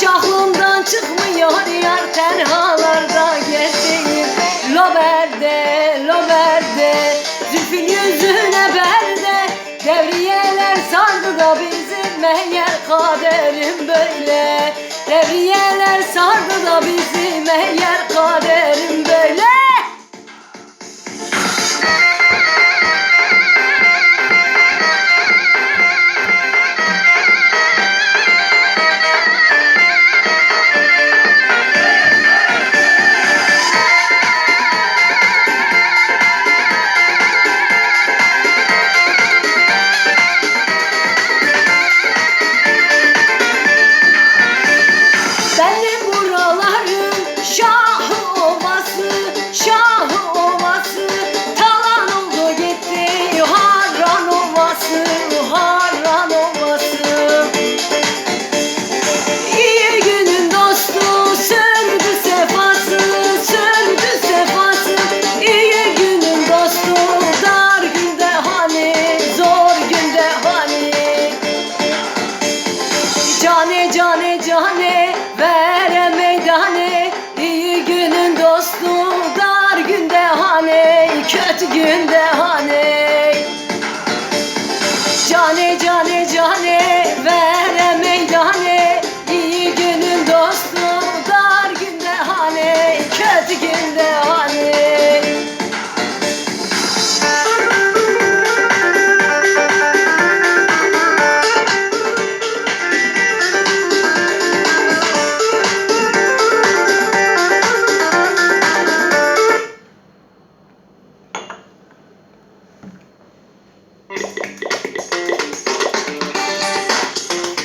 Hiç aklımdan çıkmıyor yar tenhalarda gezdiğim Loberde, loberde Zülfün yüzüne berde. Devriyeler sardı da bizi Meğer kaderim böyle. Devriyeler sardı da bizi Meğer kaderim böyle cane cane ver